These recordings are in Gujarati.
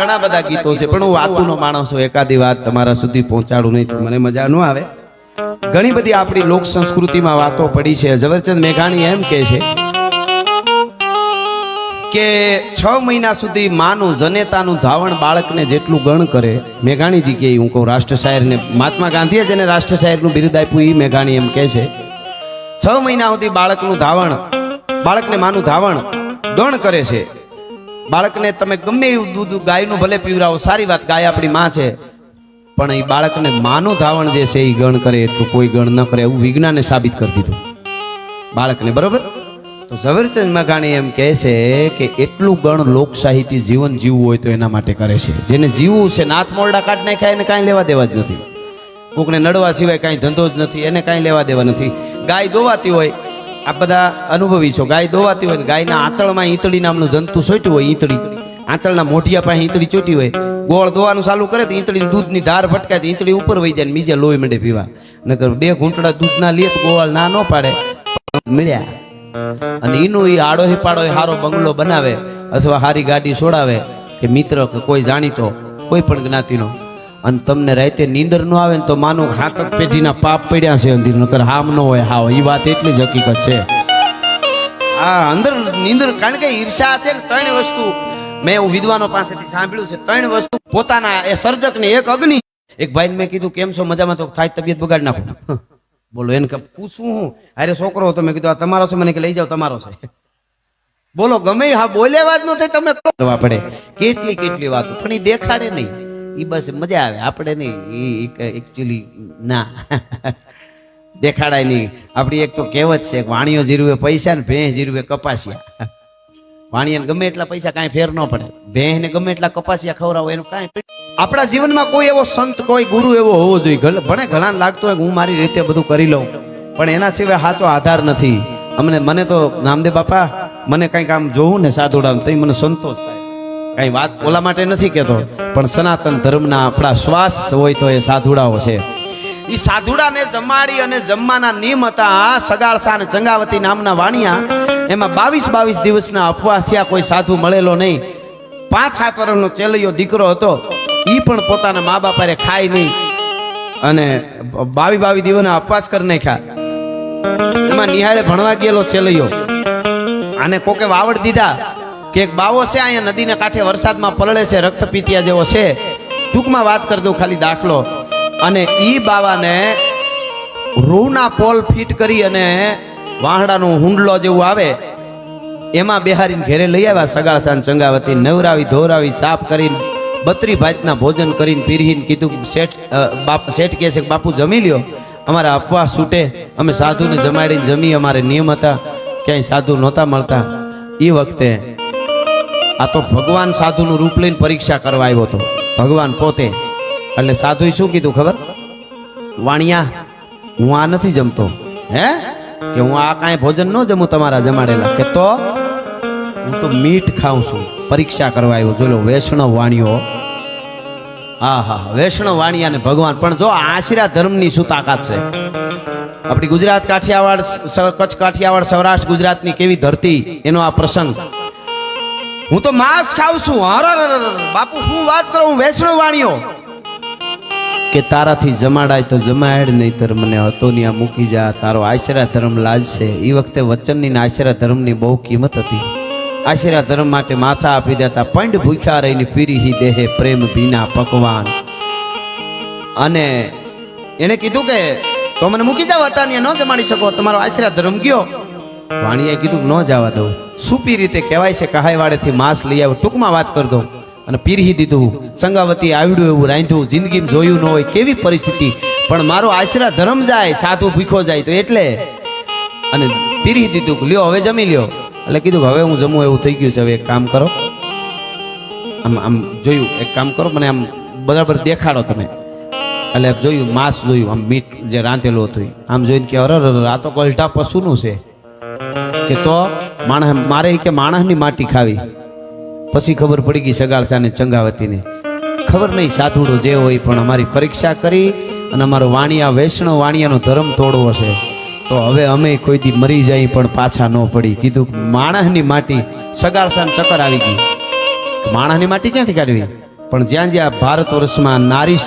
ઘણા બધા ગીતો છે પણ હું વાતુનો માણસ છું એકાદી વાત તમારા સુધી પહોંચાડું નહીં મને મજા ન આવે. ઘણી બધી આપણી લોક સંસ્કૃતિમાં વાતો પડી છે. ઝવેરચંદ મેઘાણી એમ કહે છે કે છ મહિના સુધી માનું જનેતાનું ધાવણ બાળકને જેટલું ગણ કરે મેઘાણીજી કે હું કહું રાષ્ટ્ર શાયરને મહાત્મા ગાંધીએ જેને રાષ્ટ્ર શાયરનું બિરુદ આપ્યું એ મેઘાણી એમ કહે છે. છ મહિના સુધી બાળકનું ધાવણ બાળકને માનું ધાવણ ગણ કરે છે. બાળકને તમે ગમે એવું દૂધ ગાયનું ભલે પીવરાવો, સારી વાત, ગાય આપણી માં છે. પણ એ બાળકને માનું ધાવણ જે છે એ ગણ કરે, એટલું કોઈ ગણ ન કરે એવું વિજ્ઞાને સાબિત કરી દીધું. બાળકને બરોબર? તો ઝવેરચંદ મઘાણી એમ કહે છે કે એટલું ગણ લોકસાહિત્ય જીવન જીવવું હોય તો એના માટે કરે છે. જેને જીવવું છે નાથ મોરડા કાઢ નાખ્યા, એને કાંઈ લેવા દેવા જ નથી. કોકને નડવા સિવાય કાંઈ ધંધો જ નથી, એને કાંઈ લેવા દેવા નથી. ગાય દોવાતી હોય આ બધા અનુભવી છો. ગાય દોવાતી હોય ને ગાયના આંચળમાં ઈતળી નામનું જંતુ સોટ્યું હોય, ઈતળી. આંચળના મોઢિયા પાસે ઈતળી ચોટી હોય. ગોળ દોવાનું ચાલુ કરે તો ઈંતળી દૂધની ધાર ભટકાય તો ઈંતળી ઉપર વહી જાય ને બીજા લોહી મંડે પીવા. નકર બે ઘૂંટડા દૂધ ના લે તો ગોળ ના ન પાડે. મળ્યા. અને એનું એ આડો પાડો હારો બંગલો બનાવે અથવા હારી ગાડી છોડાવે. કે મિત્ર કે કોઈ જાણીતો, કોઈ પણ જ્ઞાતિનો. અને તમને રાતે નીંદર ન આવે ને તો માનું ઘાતક પેઢીના પાપ પડ્યા છે અંધીર, નકર હામ ન હોય, હાવ એ વાત એટલી જ હકીકત છે. આ અંદર નીંદર, કારણ કે ઈર્ષા છે ને ત્રણ વસ્તુ, મેં એવું વિદ્વાનો પાસેથી સાંભળ્યું છે ત્રણ વસ્તુ પોતાના એ સર્જક ને એક અગ્નિ. એક ભાઈને મેં કીધું કેમ છો મજામાં, તો થાય તબિયત બગાડ નાખો. બોલો, એને પૂછું હું, અરે છોકરો હતો મેં કીધું, આ તમારો છે? મને કે, લઈ જાઓ, તમારો છે. બોલો, ગમે હા બોલે વાત ન થાય, તમે કરવા પડે. કેટલી કેટલી વાતો, પણ એ દેખાડે નહીં. એ બસ મજા આવે. આપણે નહીં એ એકચ્યુઅલી ના. દેખાડાય નહીં. આપણી એક તો કહેવત છે, વાણીઓ જીરવે પૈસા ને ભેંસ જીરવે કપાસિયા. વાણિયાને ગમે એટલા પૈસા કાંઈ ફેર ન પડે. ભેંસને ગમે એટલા કપાસિયા ખવડાવો, એનું કાંઈ આપણા જીવનમાં કોઈ એવો સંત, કોઈ ગુરુ એવો હોવો જોઈએ. ભણે ઘણા લાગતો હોય હું મારી રીતે બધું કરી લઉં. પણ એના સિવાય સાચો આધાર નથી. અમને મને તો નામદેવ બાપા, મને કંઈક આમ જોવું ને સાધુડામ તો મને સંતોષ થાય. કઈ વાત ઓલા માટે નથી કહેતો, પણ સનાતન ધર્મના આપણા શ્વાસ હોય તો એ સાધુડાઓ છે. એ સાધુડાને જમાડી અને જમવાના નિયમ હતા સગાળસા અને ચંગાવતી નામના વાણિયા. એમાં બાવીસ બાવીસ દિવસના અફવા થયા, કોઈ સાધુ મળેલો નહીં. પાંચ સાત વર્ષનો ચેલૈયો દીકરો હતો એ પણ પોતાના મા બાપારે ખાય નહીં. અને બાવી બાવી દિવસના અપવાસ કરી નાખ્યા. એમાં નિહાળે ભણવા ગયેલો ચેલૈયો. આને કોકે વાવડ દીધા. કે એક બાવો છે અહીંયા નદીના કાંઠે વરસાદમાં પલળે છે રક્તપીતિયા જેવો છે. ટૂંકમાં વાત કરી દઉં ખાલી દાખલો. અને ઈ બાવાને રૂના પોલ ફિટ કરી અને વાહડાનો હુંડલો જેવું આવે, એમાં બેહારીને ઘેરે લઈ આવ્યા સગાળસાન ચંગાવતી, નવરાવી, ધોરાવી, સાફ કરીને, બત્રી ભાતના ભોજન કરીને પીરહીને કીધું શેઠ બાપ, શેઠ કહે છે કે બાપુ જમી લ્યો. અમારા અફવા છૂટે. અમે સાધુને જમાડીને જમી, અમારે નિયમ હતા. ક્યાંય સાધુ નહોતા મળતા. એ વખતે આ તો ભગવાન સાધુનું રૂપ લઈને પરીક્ષા કરવા આવ્યો હતો. ભગવાન પોતે. એટલે સાધુએ શું કીધું ખબર? વાણિયા હું આ નથી જમતો. હે? કે હું આ કાંઈ ભોજન ન જમું તમારા જમાડેલા. કે તો? હું તો મીઠ ખાઉં છું. પરીક્ષા કરવા આવ્યો. જોઈ વૈષ્ણવ વાણીઓ હા હા, વૈષ્ણવ વાણિયા ને ભગવાન. પણ જો આશીરા ધર્મની શું તાકાત છે? આપણી ગુજરાત કાઠિયાવાડ કચ્છ કાઠિયાવાડ સૌરાષ્ટ્ર ગુજરાતની કેવી ધરતી? એનો આ પ્રસંગ. હું તો માંસ ખાઉં છું. અરર. બાપુ, હું વાત કરું, હું વૈષ્ણવ વાણીઓ. કે તારાથી જમાડાય તો જમાડ, નહીતર મને હતો ત્યાં મૂકી જા. તારો આશરા ધર્મ લાજશે એ વખતે વચનની ને આશરા ધર્મની બહુ કિંમત હતી. આશરા ધર્મ માટે માથા આપી દેતા પંડ ભૂખ્યા રહીને પીરી દેહે પ્રેમ ભીના પકવાન અને એને કીધું કે, તો મને મૂકી જાવ હતા ત્યાં ન જમાડી શકો. તમારો આશરા ધર્મ ગયો. વાણીએ કીધું ન જવા દઉં. સુપી રીતે કહેવાય છે કહાયવાડેથી માંસ લઈ આવ્યો ટૂંકમાં વાત કરી દઉં. અને પીરહી દીધું સંગાવતી આવડ્યું એવું રાંધ્યું. જિંદગીમાં જોયું ન હોય કેવી પરિસ્થિતિ. પણ મારો આશરા ધર્મ જાય સાધુ ભીખો જાય તો એટલે. અને પીરહી દીધું લ્યો હવે જમી લ્યો. એટલે કીધું હવે હું જમું એવું થઈ ગયું છે. હવે એક કામ કરો. આમ આમ જોયું. એક કામ કરો મને આમ બરાબર દેખાડો તમે. એટલે જોયું માંસ જોયું. આમ મીઠ જે રાંધેલું હતું આમ જોઈને કે અરર, આ તો ગલઢા પશુનું છે. કે તો માણસ મારે કે માણસની માટી ખાવી. પછી ખબર પડી ગઈ સગાળસાને ચંગાવતીને. ખબર નહીં સાધુડો જે હોય પણ અમારી પરીક્ષા કરી અને અમારો વાણિયા વૈષ્ણવ વાણિયાનો ધર્મ તોડવો છે. તો હવે અમે કોઈ દી મરી જાય પણ પાછા ન પડી. કીધું માણસની માટી સગાળસાને ચક્કર આવી ગઈ. માણસની માટી ક્યાંથી કાઢવી? પણ જ્યાં જ્યાં ભારત વર્ષમાં નારી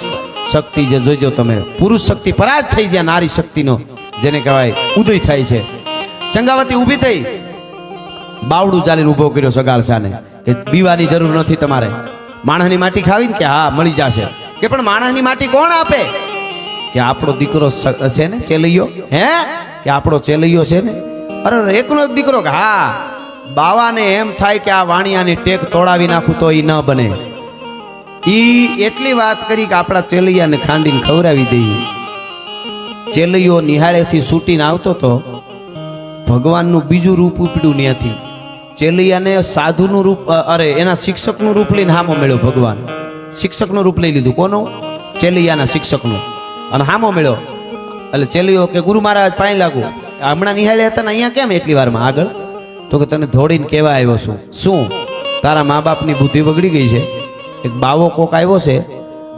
શક્તિ જે જોજો તમે, પુરુષ શક્તિ પરાજ થઈ ગયા નારી શક્તિનો, જેને કહેવાય ઉદય થાય છે. ચંગાવતી ઊભી થઈ. બાવડું ચાલીને ઊભો કર્યો સગાળ સાને, કે બીવાની જરૂર નથી તમારે. માણસની માટી ખાવીને કે હા, મળી જશે. કે પણ માણસની માટી કોણ આપે? કે આપણો દીકરો છે ને, ચેલૈયો? હે? કે આપણો ચેલૈયો છે ને? અરે એકનો એક દીકરો કે હા. બાવાને એમ થાય કે આ વાણિયાની ટેક તોડાવી નાખું તો એ ન બને. ઈ એટલી વાત કરી કે આપણા ચેલૈયાને ખાંડીને ખવડાવી દઈએ. ચેલૈયો નિહાળેથી છૂટીને આવતો તો ભગવાનનું બીજું રૂપ ઉપડ્યું ત્યાંથી ચેલિયાને સાધુનું રૂપ અરે, એના શિક્ષકનું રૂપ લઈને હામો મળ્યો ભગવાન. શિક્ષકનું રૂપ લઈ લીધું. કોનું? ચેલિયાના શિક્ષકનું. અને હામો મળ્યો. એટલે ચેલિયો કે, ગુરુ મહારાજ, પાણી લાગુ. હમણાં નિહાળ્યા હતા ને અહીંયા કેમ એટલી વારમાં? આગળ? તો કે, તને ધોડીને કહેવા આવ્યો છું. શું? તારા મા બાપની બુદ્ધિ બગડી ગઈ છે? એક બાવો કોક આવ્યો છે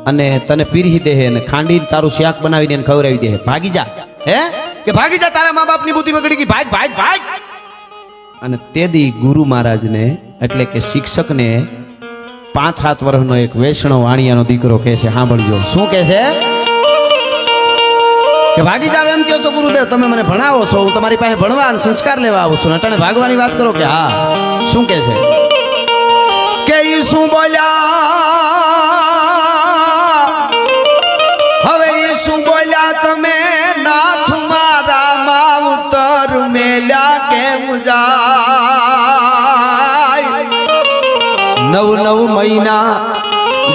અને તને પીરહી દે અને ખાંડીને તારું શાક બનાવીને ખવડાવી દે ભાગી જા. હે? કે ભાગી જા તારા મા બાપની બુદ્ધિ બગડી ગઈ ભાગ ભાગ ભાગ. અને તે દી ગુરુ મહારાજને, એટલે કે શિક્ષકને પાંચ, સાત વર્ષનો એક વૈષ્ણવ વાણિયાનો દીકરો કહે છે સાંભળજો શું કહે છે? કે ભાગી જાવ એમ કહો છો ગુરુદેવ, તમે મને ભણાવો છો, હું તમારી પાસે ભણવા અને સંસ્કાર લેવા આવું છું. અટાણે ભાગવાની વાત કરો કે હા. શું કહે છે? કે ઈ શું બોલ્યા નવ નવ મહિના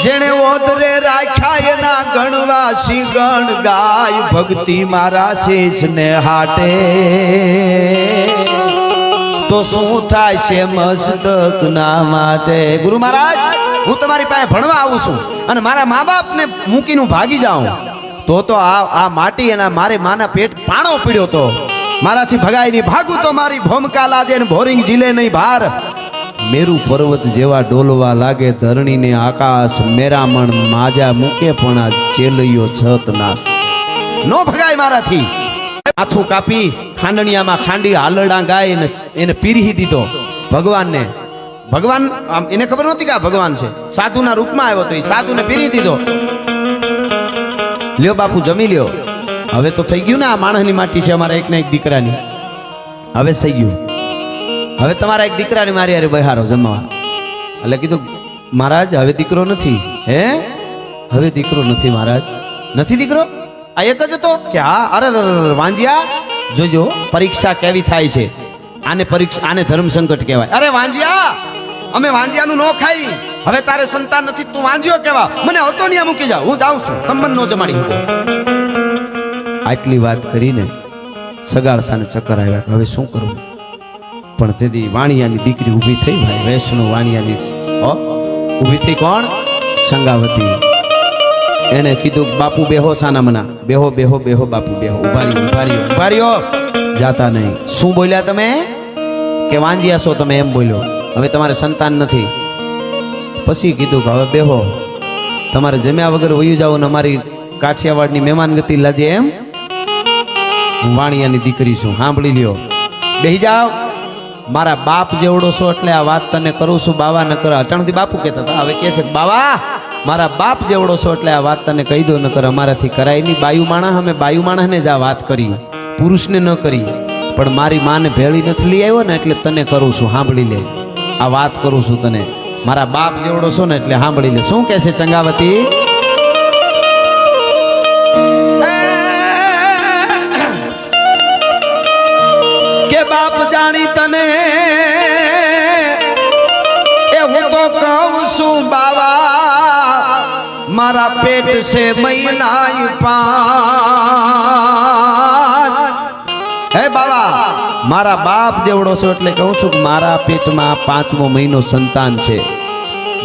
જેણે ઓતરે રાખ્યા એના ગણવાસી ગણ ગાય ભક્તિ મારા શેષને હાટે. તો શું થાય છે મસ્તક ના માટે? ગુરુ મહારાજ, હું તમારી પાસે ભણવા આવું છું અને મારા મા બાપને મૂકીને ભાગી જાઉં. તો તો આ આ માટી એના મારે માના પેટ પાણો પીડ્યો તો. મારાથી ભગાય નહીં ભાગું તો મારી ભોમકા લાદે ભોરિંગ જીલે નહીં ભાર મેરુ પર્વત જેવા ડોલવા લાગે, ધરણીને આકાશ મેરામણ માજા મૂકે પણ આ ચેલૈયો છત ના નો ભગાય મારાથી. માથું કાપી ખાંડણિયામાં ખાંડી હાલડા ગાય એને એને પીરહી દીધો. ભગવાનને, ભગવાન, આમ એને ખબર નહોતી કે આ ભગવાન છે? સાધુના રૂપમાં આવ્યો તો એ સાધુને પીરી દીધો. લ્યો બાપુ, જમી લ્યો. હવે તો થઈ ગયું ને આ માણસની માટી છે અમારા એકના એક દીકરાની. હવે થઈ ગયું. હવે તમારા એક દીકરાને મારી હારે બહારો જમવા. એટલે કીધું, મહારાજ, હવે દીકરો નથી. હે? હવે દીકરો નથી મહારાજ. નથી દીકરો? આ એક જ હતો? કે હા. અરે વાંજિયા જોજો, પરીક્ષા કેવી થાય છે. આને પરીક્ષા, આને ધર્મ સંકટ કહેવાય. અરે વાંજિયા અમે વાંજિયાનું ન ખાઈ. હવે તારે સંતાન નથી, તું વાંજ્યો કેવા મને હતો નહીં મૂકી જા. હું જાઉં છું. સંબંધ નો જમાડી. આટલી વાત કરીને સગાળ સાને ચક્કર આવ્યા હવે શું કરવું પણ તેથી વાણિયાની દીકરી ઊભી થઈ ભાઈ, વૈષ્ણવ વાણિયાની. ઊભી થઈ કોણ? સંગાવતી. એને કીધું, બાપુ બેહો સાના મના. બેહો બેહો બેહો, બાપુ, બેહો. ઉભારી રહ્યો ઊભા રહ્યો ઊભા રહ્યો જાતા નહીં. શું બોલ્યા તમે? કે વાંજિયા છો તમે, એમ બોલ્યો. હવે તમારે સંતાન નથી. પછી કીધું કે, હવે બેહો. તમારે જમ્યા વગર વયું જાવ ને અમારી કાઠિયાવાડની મહેમાન ગતિ લાજે એમ? હું વાણિયાની દીકરી છું. સાંભળી લ્યો. બેહી જાઓ. મારા બાપ જેવડો છો એટલે આ વાત તને કરું છું, બાવા ન કર. અટાણથી બાપુ કહેતા હતા, હવે કહે છે બાવા, મારા બાપ જેવડો છો એટલે આ વાત તને કહી દો, ન કર, અમારાથી કરાય નહીં. બાયુ માણસ, અમે બાયુ માણસને જ આ વાત કરી પુરુષને ન કરી પણ મારી માને ભેળી નથી લઈ આવ્યો ને એટલે તને કરું છું સાંભળી લે. આ વાત કરું છું તને. મારા બાપ જેવડો છો ને એટલે સાંભળી લે. શું કહે છે ચંગાવતી? બાવા, મારા પેટ છે મહિના પાંચ હે બાવા, મારા બાપ જેવડો છો એટલે કહું છું કે મારા પેટમાં પાંચમો મહિનો સંતાન છે.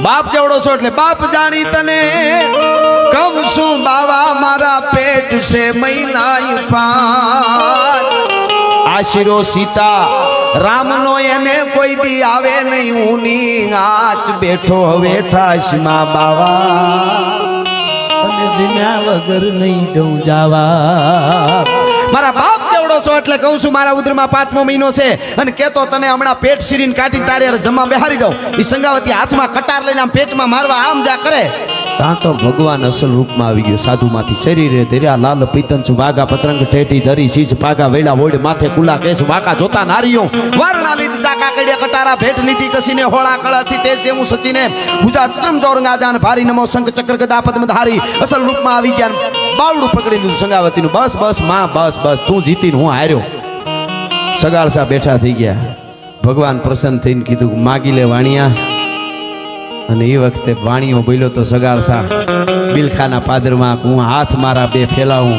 બાપ જેવડો છો એટલે બાપ જાણી તને કહું છું, બાવા, મારા પેટ છે મહિના પાંચ આશીરો સીતા, રામનો એને કોઈ દી આવે નહીં, ઊની આચ બેઠો હવે થાશ બાવા. તને જીમ્યા વગર નહીં દઉં જાવા. મારા બાપ જેવડો છો એટલે કહું છું, મારા ઉદરમાં પાંચમો મહિનો છે, અને કેતો તને હમણાં પેટ શીરીને કાઢી તારે જમા બેહારી દઉં. એ સંગાવતી હાથમાં કટાર લઈને આમ પેટમાં મારવા આમ જા કરે. ત્યાં તો ભગવાન અસલ રૂપમાં આવી ગયો. સાધુમાંથી શરીરે ધર્યા, લાલ પીતંચ વાઘા પતરંગ ઠેઠી ધરી સીજ ભાગા, વેડા, વોડ, માથે કુલા, કેસ, વાકા, જોતા નારીઓ. વારણા લીધી ચાકા કડ્યા કટારા, ભેટ લીધી કસીને હોળા કળાથી તેજ જેવું સચીને ગુજરાત ત્રમ ચોરંગા જાન ભારી નમો શંખ ચક્ર ગદા, પદ્મ ધારી, અસલ રૂપમાં આવી ગયા. બાવડું પકડી લીધું સંગાવતીનું. બસ બસ, માં, બસ બસ, તું જીતીને હું હાર્યો. સગાળસા બેઠા થઈ ગયા. ભગવાન પ્રસન્ન થઈને કીધું, માગી લે વાણિયા અને એ વખતે વાણીઓ બોલ્યો તો સગાળસા બિલખાના પાદરમાં હું હાથ મારા બે ફેલાવું.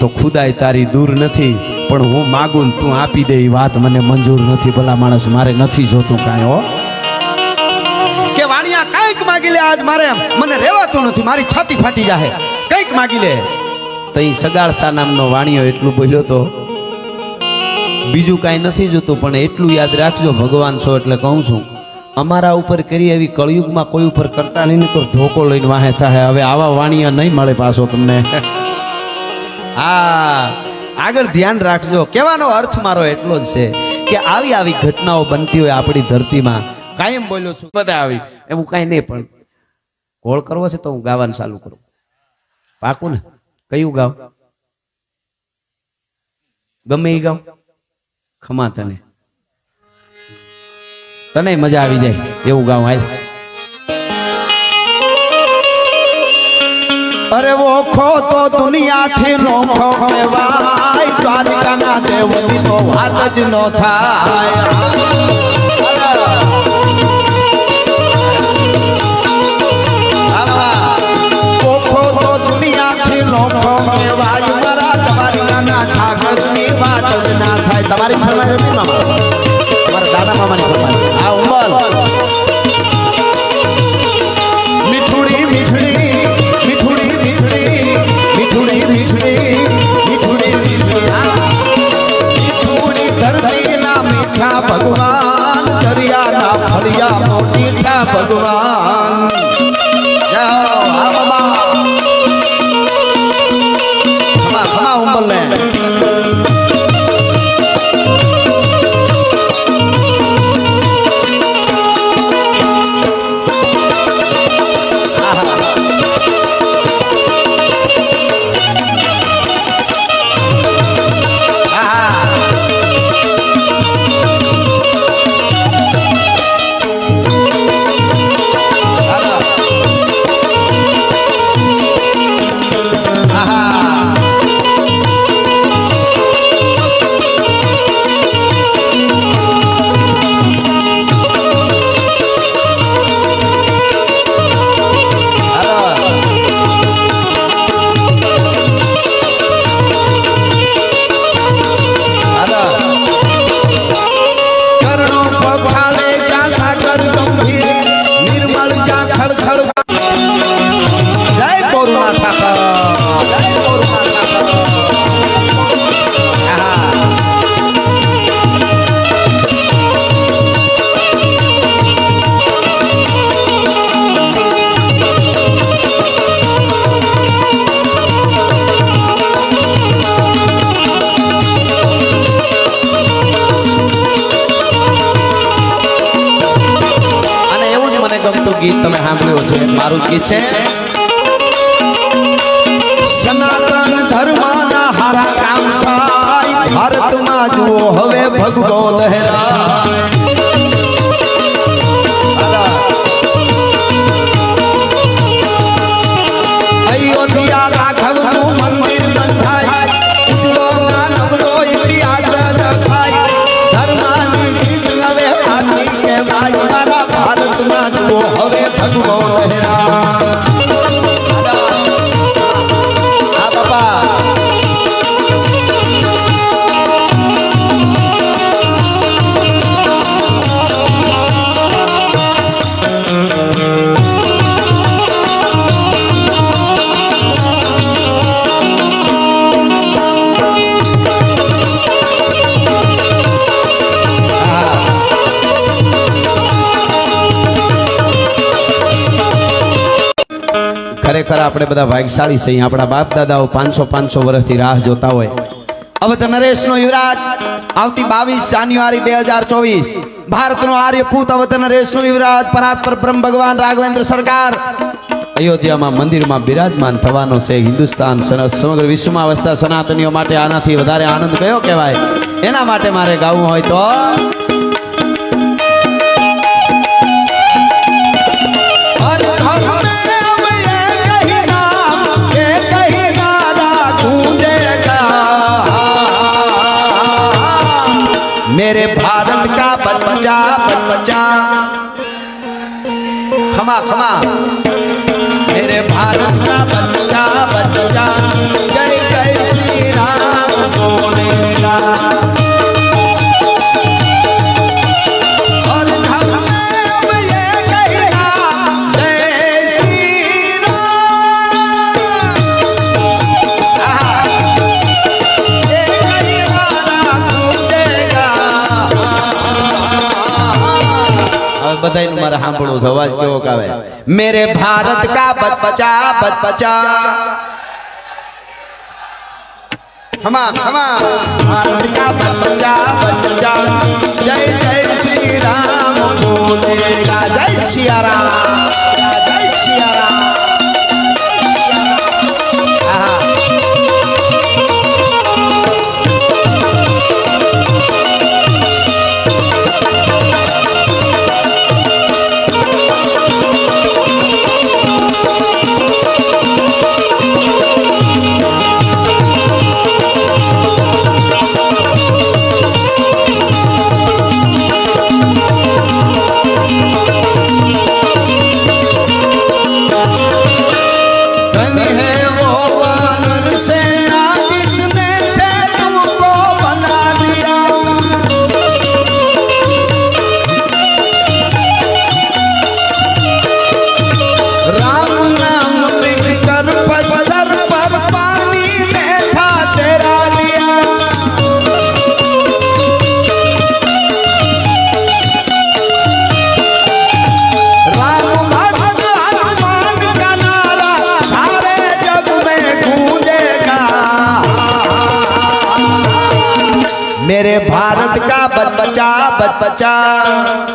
તો ખુદાય તારી દૂર નથી, પણ હું માગું તું આપી દે એ વાત મને મંજૂર નથી. ભલા માણસ, મારે નથી જોતું કાંઈ, હો. કે વાણિયા, કંઈક માગી લે આજ મારે મને રહેવાતું નથી, મારી છાતી ફાટી જાહે. કંઈક માગી લે. તઈ સગાળસા નામનો વાણિયો એટલું બોલ્યો તો, બીજું કાંઈ નથી જોતું, પણ એટલું યાદ રાખજો, ભગવાન છો એટલે કહું છું. અમારા ઉપર કરી એવી કળિયુગમાં કોઈ ઉપર કરતા નહીં તો ધોકો લઈને વાહે સાહે. હવે આવા વાણિયા નહીં મળે પાછો તમને. હા, આગળ ધ્યાન રાખજો. કહેવાનો અર્થ મારો એટલો જ છે કે આવી આવી ઘટનાઓ બનતી હોય આપણી ધરતીમાં. કાયમ બોલ્યો છું, બધા આવી. એવું કાંઈ નહીં, પણ કોળ કરવો છે તો હું ગાવાનું ચાલુ કરું. પાકું ને? કયું ગાવ? ગમે એ ગાવ? ખમા તને. તને મજા આવી જાય એવું ગાવ હાલ. અરે ઓખો તો દુનિયાથી નોખો કહેવાય. દ્વારકાના દેવની તો વાત જ નો થાય. ખમા ગીત તમે સાંભળ્યું છે મારું ગીત છે. ખરેખર આપણે બધા ભાગશાળી છીએ. આપણા બાપ દાદાઓ પાંચસો પાંચસો વર્ષથી રાહ જોતા હોય. અવધ નરેશનો યુવરાજ, આવતી બાવીસ જાન્યુઆરી બે હજાર ચોવીસ. ભારતનો આર્યપૂત અવધ નરેશનો યુવરાજ પરાત્પર બ્રહ્મ ભગવાન, રાઘવેન્દ્ર સરકાર. અયોધ્યામાં મંદિરમાં બિરાજમાન થવાનો છે હિન્દુસ્તાન સમગ્ર વિશ્વમાં વસતા સનાતનીઓ માટે આનાથી વધારે આનંદ કયો કહેવાય? એના માટે મારે ગાવું હોય તો खमा खमा मेरे भारत का बच्चा बच्चा હવે બધાયનું મારે સાંભળવું છે. અવાજ કેવો આવે? મેરે ભારત કા બચ્ચા બચ્ચા. હમા હમા. ભારત કા બચ્ચા બચ્ચા. જય જય શ્રી રામ, બોલેગા. જય સિયા बचा